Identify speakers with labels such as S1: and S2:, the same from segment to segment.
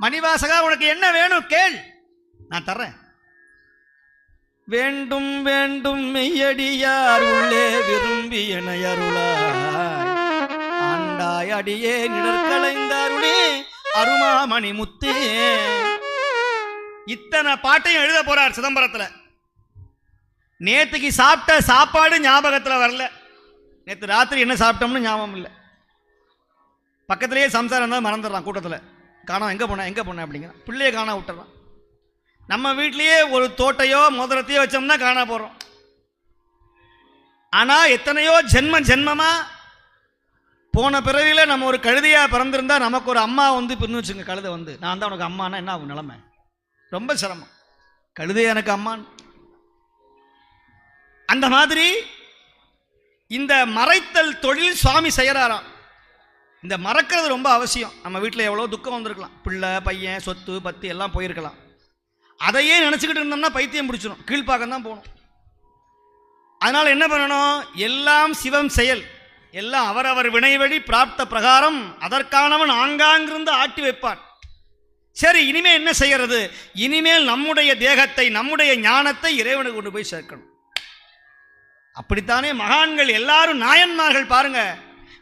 S1: மணிவாசகா உனக்கு என்ன வேணும் கேள். நான் தர்றேன். வேண்டும் வேண்டும் மெய்யடியார் உள்ளே விரும்பி என அருளாய் ஆண்டாய் அடியே நிழற்களைந்தாருளே அருமாமணி முத்தே. இத்தனை பாட்டையும் எழுத போறார் சிதம்பரத்துல. நேத்துக்கு சாப்பிட்ட சாப்பாடு ஞாபகத்துல வரல. நேத்து ராத்திரி என்ன சாப்பிட்டோம்னு ஞாபகம் இல்லை. பக்கத்திலேயே சம்சாரம் தான் மறந்துடுறான் கூட்டத்தில். காணோம் எங்கே போனேன் எங்கே போன அப்படிங்கிற பிள்ளையை காண விட்டுறான். நம்ம வீட்லேயே ஒரு தோட்டையோ மோதிரத்தையோ வச்சோம்னா காணா போகிறோம் ஆனால் எத்தனையோ ஜென்ம ஜென்மமா போன பிறவியில் நம்ம ஒரு கழுதையாக பிறந்திருந்தா நமக்கு ஒரு அம்மா வந்து பின்னு வச்சுங்க கழுதை வந்து. நான் தான் உனக்கு அம்மானா என்ன ஆகும் நிலைமை? ரொம்ப சிரமம். கழுதை எனக்கு அம்மான் அந்த மாதிரி இந்த மறைத்தல் தொழில் சுவாமி செய்கிறாராம் இந்த மறக்கிறது ரொம்ப அவசியம். நம்ம வீட்டில் எவ்வளோ துக்கம் வந்திருக்கலாம். பிள்ளை பையன் சொத்து பத்தி எல்லாம் போயிருக்கலாம். அதையே நினச்சிக்கிட்டு இருந்தோம்னா பைத்தியம் பிடிச்சிடும் கீழ்ப்பாக்கம் தான் போகணும். அதனால் என்ன பண்ணணும்? எல்லாம் சிவம் செயல். எல்லாம் அவரவர் வினைவழி பிராப்த பிரகாரம் அதற்கானவன் ஆங்காங்கிருந்து ஆட்டி வைப்பான். சரி இனிமேல் என்ன செய்யறது? இனிமேல் நம்முடைய தேகத்தை நம்முடைய ஞானத்தை இறைவனுக்கு கொண்டு போய் சேர்க்கணும். அப்படித்தானே மகான்கள் எல்லாரும் நாயன்மார்கள் பாருங்கள்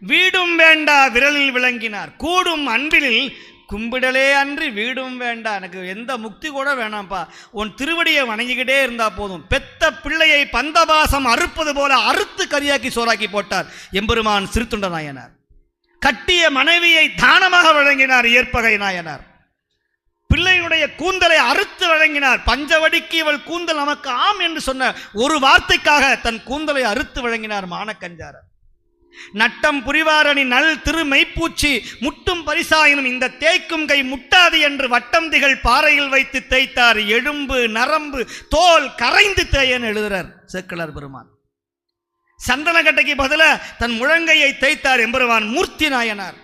S1: வீடும் வேண்டா விரலில் விளங்கினார். கூடும் அன்பிலில் கும்பிடலே அன்றி வீடும் வேண்டா. எனக்கு எந்த முக்தி கூட வேணாம்ப்பா. உன் திருவடியை வணங்கிக்கிட்டே இருந்தால் போதும். பெத்த பிள்ளையை பந்தபாசம் அறுப்பது போல அறுத்து கரியாக்கி சோறாக்கி போட்டார். எம்பெருமான் சிறுத்துண்ட நாயனார். கட்டிய மனைவியை தானமாக வழங்கினார் ஏற்பகை நாயனார். பிள்ளையுடைய கூந்தலை அறுத்து வழங்கினார். பஞ்சவடிக்கு இவள் கூந்தல் நமக்கு ஆம் என்று சொன்ன ஒரு வார்த்தைக்காக தன் கூந்தலை அறுத்து வழங்கினார் மானக்கஞ்சாரர். நட்டம் புரிவாரணி நல் திருமெய்ப்பூச்சி முட்டும் பரிசாயினும் இந்த தேய்க்கும் கை முட்டாது என்று வட்டம் திகழ் பாறையில் வைத்து தேய்த்தார் எழும்பு நரம்பு தோல் கரைந்து தேயன்னு எழுதுறார் சேக்கிழார் பெருமான். சந்தனக்கட்டைக்கு பதில தன் முழங்கையை தேய்த்தார் எம்பெருமான் மூர்த்தி நாயனார்.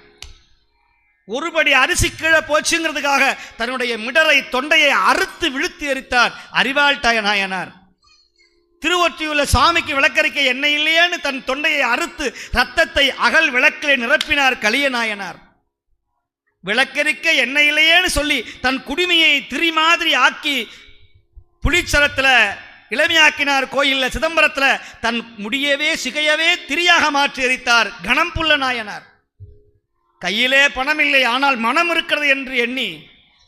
S1: ஒருபடி அரிசி கீழே போச்சுங்கிறதுக்காக தன்னுடைய மிடரை தொண்டையை அறுத்து விழுத்து எரித்தார் அறிவாள்டாய நாயனார். திருவொற்றியுள்ள சாமிக்கு விளக்கரிக்க என்ன இல்லையேன்னு தன் தொண்டையை அறுத்து ரத்தத்தை அகல் விளக்கிலே நிரப்பினார் கலிய நாயனார் விளக்கரிக்க என்ன இல்லையேன்னு சொல்லி தன் குடிமையை திரி மாதிரி ஆக்கி புளிச்சரத்தில் இளமையாக்கினார் கோயிலில் சிதம்பரத்தில் தன் முடியவே சிகையவே திரியாக மாற்றி எரித்தார் கணம்புள்ள நாயனார் கையிலே பணம் இல்லை ஆனால் மனம் இருக்கிறது என்று எண்ணி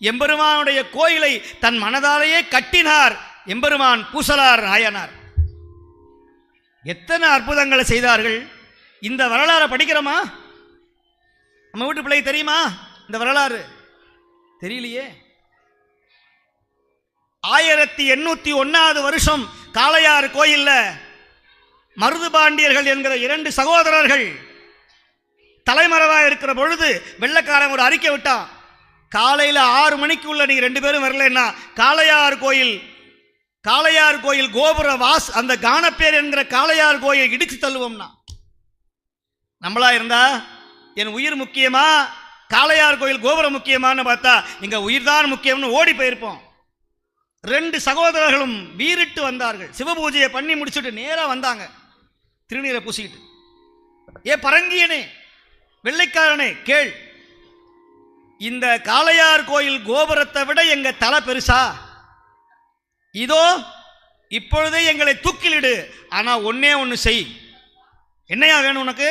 S1: எம்பெருமானுடைய கோயிலை தன் மனதாலேயே கட்டினார் எம்பெருமான் பூசலார் நாயனார். எத்தனை அற்புதங்களை செய்தார்கள்? இந்த வரலாறை படிக்கிறோமா? நம்ம வீட்டு பிள்ளை தெரியுமா? இந்த வரலாறு. தெரியலையே. ஆயிரத்தி எண்ணூத்தி ஒன்னாவது வருஷம் காளையார் கோயில்ல மருதுபாண்டியர்கள் என்கிற இரண்டு சகோதரர்கள் தலைமறைவா இருக்கிற பொழுது வெள்ளக்காரன் ஒரு அறிக்கை விட்டான். காலையில் ஆறு மணிக்கு உள்ள ரெண்டு பேரும் வரலன்னா காளையார் கோயில் காளையார் கோயில் கோபுர வாஸ் அந்த கானப்பேர் என்கிற காளையார் கோயில் இடிச்சு தள்ளுவோம்னா. நம்மளா இருந்தா என் உயிர் முக்கியமா? காளையார் கோயில் கோபுரம் முக்கியமான்னு பார்த்தா இங்க உயிர் தான் முக்கியம்னு ஓடி போயிருப்போம். ரெண்டு சகோதரர்களும் வீறிட்டு வந்தார்கள். சிவபூஜையை பண்ணி முடிச்சுட்டு நேராக வந்தாங்க. திருநீரை பூசிக்கிட்டு. ஏ பரங்கியனே வெள்ளைக்காரனே கேள். இந்த காளையார் கோயில் கோபுரத்தை விட எங்க தலை பெருசா? இதோ இப்பொழுதே எங்களை தூக்கிலிடு. ஆனால் ஒன்னே ஒன்று செய். என்னையா வேணும் உனக்கு?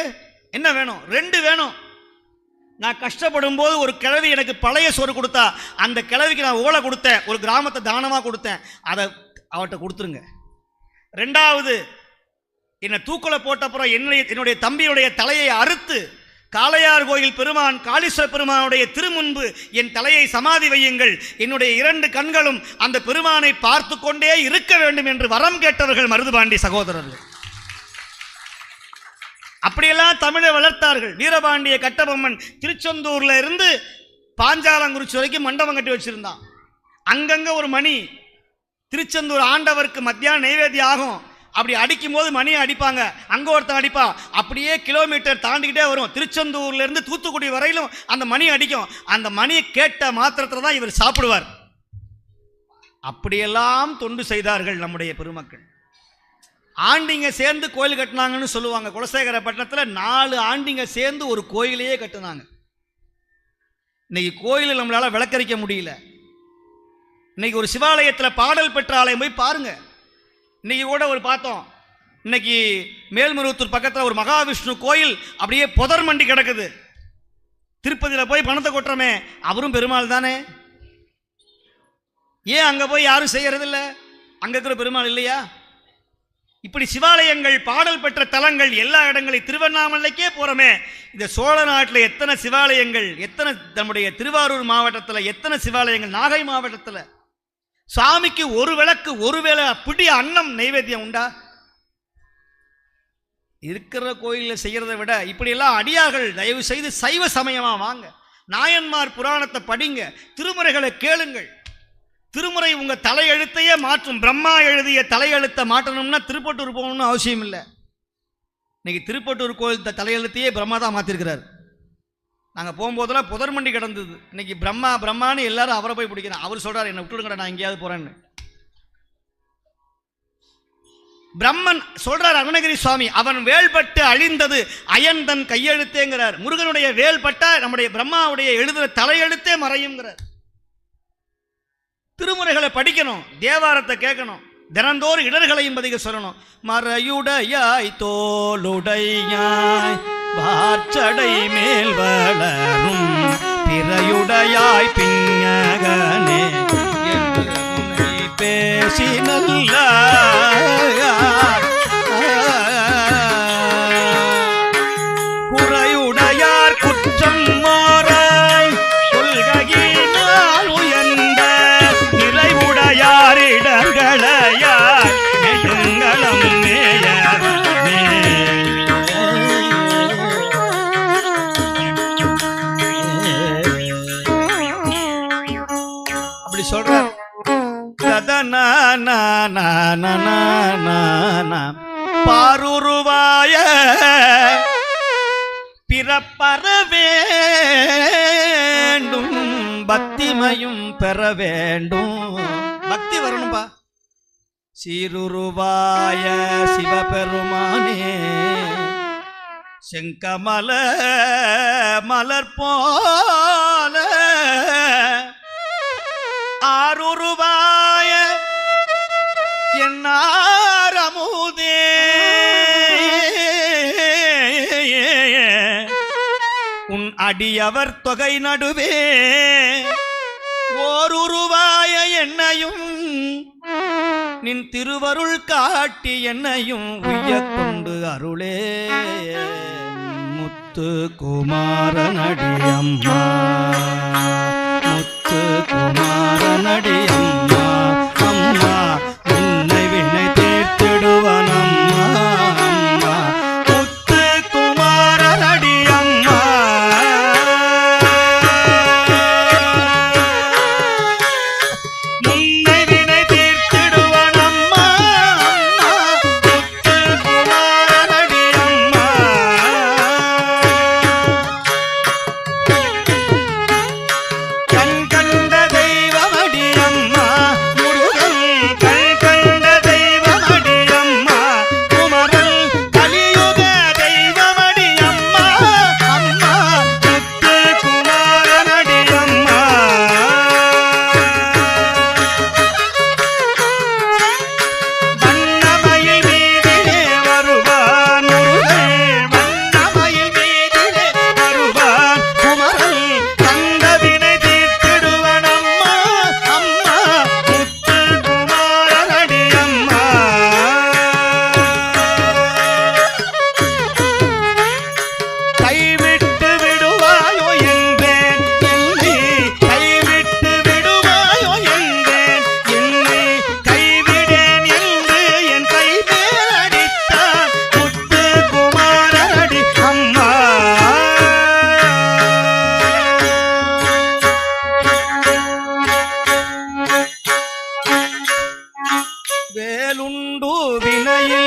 S1: என்ன வேணும்? ரெண்டு வேணும். நான் கஷ்டப்படும் போது ஒரு கிழவி எனக்கு பழைய சோறு கொடுத்தா அந்த கிழவிக்கு நான் ஓலை கொடுத்தேன் ஒரு கிராமத்தை தானமாக கொடுத்தேன். அதை அவட்ட கொடுத்துருங்க. ரெண்டாவது என்னை தூக்குல போட்டப்புறம் என்னுடைய என்னுடைய தம்பியுடைய தலையை அறுத்து காளையார் கோயில் பெருமான் காளீஸ்வர பெருமானுடைய திருமுன்பு என் தலையை சமாதி வையுங்கள். என்னுடைய இரண்டு கண்களும் அந்த பெருமானை பார்த்து கொண்டே இருக்க வேண்டும் என்று வரம் கேட்டவர்கள் மருதுபாண்டி சகோதரர்கள். அப்படியெல்லாம் தமிழை வளர்த்தார்கள். வீரபாண்டிய கட்டபொம்மன் திருச்செந்தூர்ல இருந்து பாஞ்சாலங்குறிச்சி வரைக்கும் மண்டபம் கட்டி வச்சிருந்தான். அங்கங்க ஒரு மணி. திருச்செந்தூர் ஆண்டவருக்கு மத்தியானம் நைவேத்தியம் ஆகும். அப்படி அடிக்கும் போது மணியை அடிப்பாங்க. அங்கே ஒருத்தன் அடிப்பா. அப்படியே கிலோமீட்டர் தாண்டிக்கிட்டே வரும். திருச்செந்தூர்லேருந்து தூத்துக்குடி வரையிலும் அந்த மணி அடிக்கும். அந்த மணியை கேட்ட மாத்திரத்தில் தான் இவர் சாப்பிடுவார். அப்படியெல்லாம் தொண்டு செய்தார்கள் நம்முடைய பெருமக்கள். ஆண்டிங்க சேர்ந்து கோயில் கட்டினாங்கன்னு சொல்லுவாங்க. குலசேகர பட்டணத்தில் நாலு ஆண்டிங்க சேர்ந்து ஒரு கோயிலையே கட்டினாங்க. இன்னைக்கு கோயிலில் நம்மளால் விளக்கரிக்க முடியல. இன்னைக்கு ஒரு சிவாலயத்தில் பாடல் பெற்ற ஆலயம் போய் பாருங்கள் இன்னைக்கு கூட ஒரு பார்த்தோம். இன்னைக்கு மேல்மருவத்தூர் பக்கத்தில் ஒரு மகாவிஷ்ணு கோயில் அப்படியே புதர் மண்டி கிடக்குது. திருப்பதியில் போய் பணத்தை கொட்டுறோமே அவரும் பெருமாள் தானே? ஏன் அங்கே போய் யாரும் செய்யறதில்ல? அங்கே இருக்கிற பெருமாள் இல்லையா? இப்படி சிவாலயங்கள் பாடல் பெற்ற தலங்கள் எல்லா இடங்களையும் திருவண்ணாமலைக்கே போகிறோமே இந்த சோழ நாட்டில் எத்தனை சிவாலயங்கள் எத்தனை நம்முடைய திருவாரூர் மாவட்டத்தில் எத்தனை சிவாலயங்கள் நாகை மாவட்டத்தில் சாமிக்கு ஒரு விளக்கு ஒருவேளை பிடி அன்னம் நைவேத்தியம் உண்டா? இருக்கிற கோயிலில் செய்கிறத விட இப்படியெல்லாம் அடியார்கள் தயவு செய்து சைவ சமயமாக வாங்க. நாயன்மார் புராணத்தை படிங்க திருமுறைகளை கேளுங்கள். திருமுறை உங்கள் தலையெழுத்தையே மாற்றும். பிரம்மா எழுதிய தலையெழுத்தை மாற்றணும்னா திருப்பட்டூர் போகணும்னு அவசியம் இல்லை இன்னைக்கு திருப்பட்டூர் கோயில் தலையெழுத்தையே பிரம்மா தான் மாற்றிருக்கிறார் நாங்கள் போகும்போதெல்லாம் புதர்மண்டி கிடந்தது. இன்னைக்கு பிரம்மா பிரம்மான்னு எல்லாரும் அவரை போய் பிடிக்கிறேன் அவர் சொல்கிறார் என்னை விட்டுடுங்கடா நான் எங்கேயாவது போகிறேன்னு பிரம்மன் சொல்றார் அருணகிரி சுவாமி அவன் வேல்பட்டு அழிந்தது அயன்தன் கையெழுத்தேங்கிறார். முருகனுடைய வேல்பட்டா நம்முடைய பிரம்மாவுடைய எழுதுற தலையெழுத்தே மறையுங்கிறார். திருமுறைகளை படிக்கணும் தேவாரத்தை கேட்கணும் தினந்தோறும் இடர்களையும் பதிக சொல்லணும். மறையுடையாய் தோளுடையாய் வார்ச்சடை மேல் வளரும். பிறையுடையாய் பிஞகனே என்று பேசி நல்ல பாருருவாய பிறப்பற வேண்டும் பக்திமையும் பெற வேண்டும் பக்தி வரணும்பா. சீருருவாய சிவபெருமானே செங்கமல மலர் போல ஆருருவாய அமுதே உன் அடியவர் தொகை நடுவே. ஓருருவாய என்னையும் நின் திருவருள் காட்டி என்னையும் உய்ய கொண்டு அருளே. முத்து குமார குமாரனடியம்மா முத்து குமார குமாரனடியம்மா அம்மா வேலுண்டு வினையில்